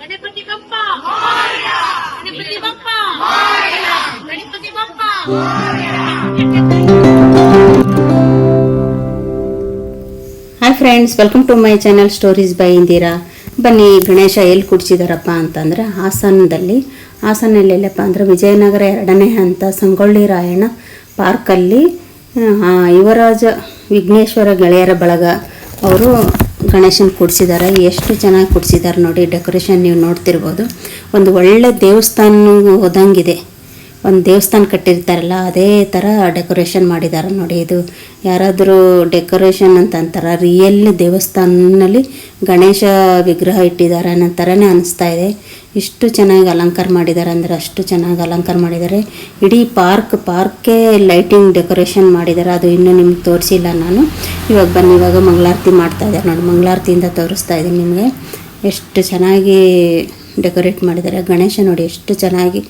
Ganapati Bappa! Ganapati Bappa! Ganapati Bappa! Hi friends welcome to my channel stories by Indira. ಬನ್ನಿ ಗಣೇಶ ಎಲ್ಲಿ ಕುಡಿಸಿದಾರಪ್ಪ ಅಂತಂದರೆ ಹಾಸನದಲ್ಲಿ. ಹಾಸನಲ್ಲಿ ಎಲ್ಲಪ್ಪ ಅಂದರೆ ವಿಜಯನಗರ ಎರಡನೇ ಹಂತ ಸಂಗೊಳ್ಳಿ ರಾಯಣ್ಣ ಪಾರ್ಕಲ್ಲಿ ಯುವರಾಜ ವಿಘ್ನೇಶ್ವರ ಗೆಳೆಯರ ಬಳಗ ಅವರು ಗಣೇಶನ ಕೊಡಿಸಿದ್ದಾರೆ ಎಷ್ಟು ಚೆನ್ನಾಗಿ ಕೊಡಿಸಿದ್ದಾರೆ ನೋಡಿ ಡೆಕೋರೇಷನ್ ನೀವು ನೋಡ್ತಿರ್ಬೋದು. ಒಂದು ಒಳ್ಳೆ ದೇವಸ್ಥಾನ ಹೋದಂಗಿದೆ. ಒಂದು ದೇವಸ್ಥಾನ ಕಟ್ಟಿರ್ತಾರಲ್ಲ, ಅದೇ ಥರ ಡೆಕೋರೇಷನ್ ಮಾಡಿದ್ದಾರೆ ನೋಡಿ ಇದು. ಯಾರಾದರೂ ಡೆಕೋರೇಷನ್ ಅಂತ ಅಂತಾರೆ ರಿಯಲ್ ದೇವಸ್ಥಾನದಲ್ಲಿ ಗಣೇಶ ವಿಗ್ರಹ ಇಟ್ಟಿದ್ದಾರೆ ಅನ್ನೋ ಥರನೇ ಅನಿಸ್ತಾ ಇದೆ. ಇಷ್ಟು ಚೆನ್ನಾಗಿ ಅಲಂಕಾರ ಮಾಡಿದ್ದಾರೆ ಅಂದರೆ ಅಷ್ಟು ಚೆನ್ನಾಗಿ ಅಲಂಕಾರ ಮಾಡಿದ್ದಾರೆ ಇಡೀ ಪಾರ್ಕ್, ಪಾರ್ಕೇ ಲೈಟಿಂಗ್ ಡೆಕೋರೇಷನ್ ಮಾಡಿದ್ದಾರೆ ಅದು ಇನ್ನೂ ನಿಮ್ಗೆ ತೋರಿಸಿಲ್ಲ ನಾನು. ಇವಾಗ ಬನ್ನಿ, ಇವಾಗ ಮಂಗಳಾರತಿ ಮಾಡ್ತಾ ಇದ್ದಾರೆ ನೋಡಿ, ಮಂಗಳಾರತಿಯಿಂದ ತೋರಿಸ್ತಾ ಇದ್ದೀನಿ ನಿಮಗೆ. ಎಷ್ಟು ಚೆನ್ನಾಗಿ ಡೆಕೋರೇಟ್ ಮಾಡಿದ್ದಾರೆ. ಗಣೇಶ ನೋಡಿ ಎಷ್ಟು ಚೆನ್ನಾಗಿ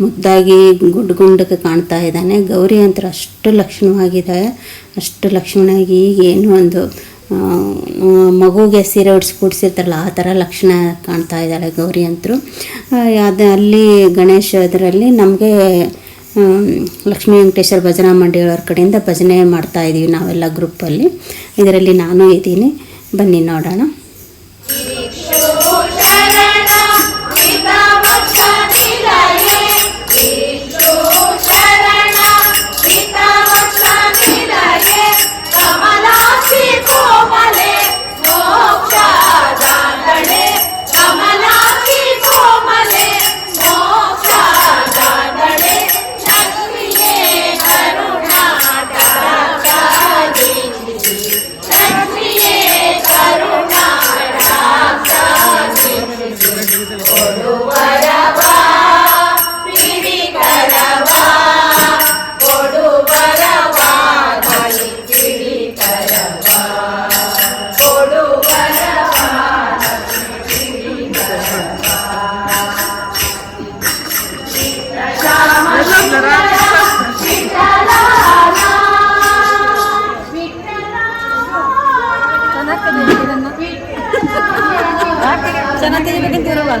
ಮುದ್ದಾಗಿ ಗುಡ್ ಗುಂಡಕ್ಕೆ ಕಾಣ್ತಾ ಇದ್ದಾನೆ. ಗೌರಿ ಅಂತ ಅಷ್ಟು ಲಕ್ಷಣವಾಗಿದೆ. ಅಷ್ಟು ಲಕ್ಷಣವಾಗಿ ಈಗ ಏನೋ ಒಂದು ಮಗುಗೆ ಸೀರೆ ಉಡ್ಸಿ ಕೂಡಿಸಿರ್ತಾರಲ್ಲ, ಆ ಥರ ಲಕ್ಷಣ ಕಾಣ್ತಾ ಇದ್ದಾಳೆ ಗೌರಿ ಅಂತರು ಅದು ಅಲ್ಲಿ ಗಣೇಶ ಅದರಲ್ಲಿ ನಮಗೆ ಲಕ್ಷ್ಮೀ ವೆಂಕಟೇಶ್ವರ ಭಜನಾ ಮಂಡಳಿಯವ್ರ ಕಡೆಯಿಂದ ಭಜನೆ ಮಾಡ್ತಾ ಇದ್ದೀವಿ ನಾವೆಲ್ಲ ಗ್ರೂಪಲ್ಲಿ. ಇದರಲ್ಲಿ ನಾನು ಇದ್ದೀನಿ. ಬನ್ನಿ ನೋಡೋಣ. জানাতে যাবে কিন্তু এরকম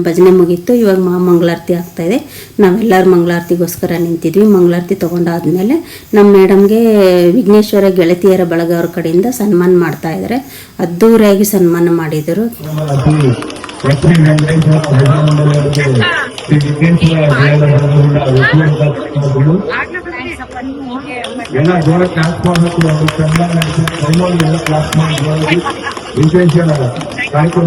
ನಮ್ಮ ಭಜನೆ ಮುಗೀತು. ಇವಾಗ ಮಾ ಮಂಗಳಾರತಿ ಆಗ್ತಾ ಇದೆ. ನಾವೆಲ್ಲರೂ ಮಂಗಳಾರತಿಗೋಸ್ಕರ ನಿಂತಿದ್ವಿ. ಮಂಗಳಾರತಿ ತೊಗೊಂಡಾದ್ಮೇಲೆ ನಮ್ಮ ಮೇಡಮ್ಗೆ ವಿಘ್ನೇಶ್ವರ ಗೆಳತಿಯರ ಬಳಗ ಅವ್ರ ಕಡೆಯಿಂದ ಸನ್ಮಾನ ಮಾಡ್ತಾ ಇದ್ದಾರೆ ಅದ್ದೂರಿಯಾಗಿ ಸನ್ಮಾನ ಮಾಡಿದರು. ಎಲ್ಲ ಜೋರ ಕ್ಲಾಸ್ ಮಾಡಬೇಕು ಅವರು ಸನ್ಮಾನ ನಡೆಸಿ ಸನ್ಮಾನ ಎಲ್ಲ ಕ್ಲಾಸ್ ಮಾಡಿ ಕಾರ್ಯಕ್ರಮ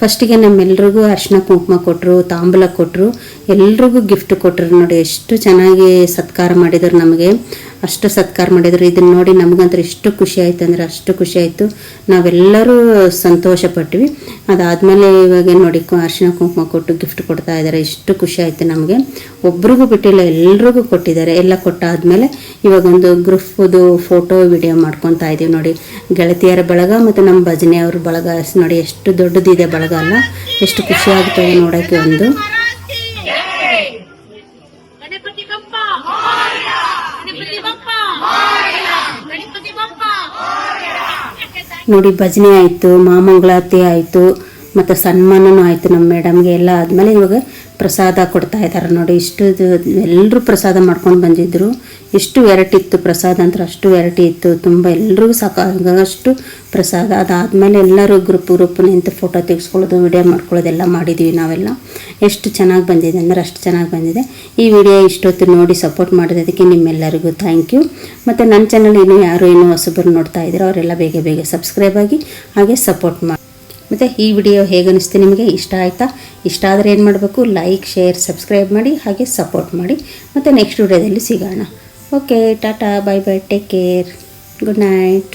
ಫಸ್ಟಿಗೆ ನಮ್ಮೆಲ್ರಿಗೂ ಅರ್ಶಿನ ಕುಂಕುಮ ಕೊಟ್ಟರು ತಾಂಬೂಲ ಕೊಟ್ಟರು ಎಲ್ರಿಗೂ ಗಿಫ್ಟ್ ಕೊಟ್ಟರು ನೋಡಿ, ಎಷ್ಟು ಚೆನ್ನಾಗಿ ಸತ್ಕಾರ ಮಾಡಿದರು ನಮಗೆ. ಅಷ್ಟು ಸತ್ಕಾರ ಮಾಡಿದರು. ಇದನ್ನ ನೋಡಿ ನಮಗಂತೂ ಎಷ್ಟು ಖುಷಿ ಆಯ್ತು ಅಂದರೆ ಅಷ್ಟು ಖುಷಿ ಆಯಿತು. ನಾವೆಲ್ಲರೂ ಸಂತೋಷ ಪಟ್ವಿ ಅದಾದಮೇಲೆ ಇವಾಗ ನೋಡಿ ಅರ್ಶಿನ ಕುಂಕುಮ ಕೊಟ್ಟು ಗಿಫ್ಟ್ ಕೊಡ್ತಾ ಇದ್ದಾರೆ ಎಷ್ಟು ಖುಷಿ ಆಯಿತು ನಮಗೆ. ಒಬ್ರಿಗೂ ಬಿಟ್ಟಿಲ್ಲ, ಎಲ್ರಿಗೂ ಕೊಟ್ಟಿದ್ದಾರೆ. ಎಲ್ಲ ಕೊಟ್ಟಾದಮೇಲೆ ಇವಾಗೊಂದು ಗ್ರೂಪ್ದು ಫೋಟೋ ವಿಡಿಯೋ ಮಾಡ್ಕೊತಾ ಇದ್ದೀವಿ ನೋಡಿ. ಗೆಳತಿಯರ ಬಳಗ ಮತ್ತು ನಮ್ಮ ಭಜನೆಯವ್ರ ಬಳಗ. ನೋಡಿ, ಎಷ್ಟು ದೊಡ್ಡದಿದೆ ಬಳಗ. ಅಲ್ಲ ಎಷ್ಟು ಖುಷಿ ಆಗ್ತದೆ ನೋಡೋಕ್ಕೆ ಒಂದು. ನೋಡಿ ಭಜನೆ ಆಯಿತು ಮಾಮಂಗಳಾರತಿ ಆಯಿತು ಮತ್ತು ಸನ್ಮಾನನೂ ಆಯಿತು ನಮ್ಮ ಮೇಡಮ್ಗೆ ಎಲ್ಲ ಆದಮೇಲೆ ಇವಾಗ ಪ್ರಸಾದ ಕೊಡ್ತಾ ಇದ್ದಾರೆ ನೋಡಿ. ಇಷ್ಟು ಎಲ್ಲರೂ ಪ್ರಸಾದ ಮಾಡ್ಕೊಂಡು ಬಂದಿದ್ದರು ಎಷ್ಟು ವೆರೈಟಿ ಇತ್ತು ಪ್ರಸಾದ ಅಂದ್ರೆ ಅಷ್ಟು ವೆರೈಟಿ ಇತ್ತು. ತುಂಬ ಎಲ್ರಿಗೂ ಸಾಕಾಗಷ್ಟು ಪ್ರಸಾದ. ಅದಾದಮೇಲೆ ಎಲ್ಲರೂ ಗ್ರೂಪ್ ಗ್ರೂಪ್ ನಿಂತು ಫೋಟೋ ತೆಗೆಸ್ಕೊಳ್ಳೋದು ವಿಡಿಯೋ ಮಾಡ್ಕೊಳ್ಳೋದೆಲ್ಲ ಮಾಡಿದ್ದೀವಿ ನಾವೆಲ್ಲ. ಎಷ್ಟು ಚೆನ್ನಾಗಿ ಬಂದಿದೆ ಅಂದರೆ ಅಷ್ಟು ಚೆನ್ನಾಗಿ ಬಂದಿದೆ. ಈ ವಿಡಿಯೋ ಇಷ್ಟೊತ್ತು ನೋಡಿ ಸಪೋರ್ಟ್ ಮಾಡಿದ್ದಕ್ಕೆ ನಿಮ್ಮೆಲ್ಲರಿಗೂ ಥ್ಯಾಂಕ್ ಯು ಮತ್ತು ನನ್ನ ಚಾನಲ್ ಇನ್ನೂ ಯಾರು ಇನ್ನೂ ಹೊಸಬರು ನೋಡ್ತಾ ಇದ್ದೀರೋ ಅವರೆಲ್ಲ ಬೇಗ ಬೇಗ ಸಬ್ಸ್ಕ್ರೈಬ್ ಆಗಿ ಹಾಗೆ ಸಪೋರ್ಟ್ ಮಾಡಿ. ಮತ್ತು ಈ ವಿಡಿಯೋ ಹೇಗೆ ಅನಿಸ್ತು ನಿಮಗೆ ಇಷ್ಟ ಆಯಿತಾ? ಇಷ್ಟ ಆದರೆ ಏನು ಮಾಡಬೇಕು? ಲೈಕ್ ಶೇರ್ ಸಬ್ಸ್ಕ್ರೈಬ್ ಮಾಡಿ, ಹಾಗೆ ಸಪೋರ್ಟ್ ಮಾಡಿ. ಮತ್ತು ನೆಕ್ಸ್ಟ್ ವಿಡಿಯೋದಲ್ಲಿ ಸಿಗೋಣ. Okay tata bye bye take care good night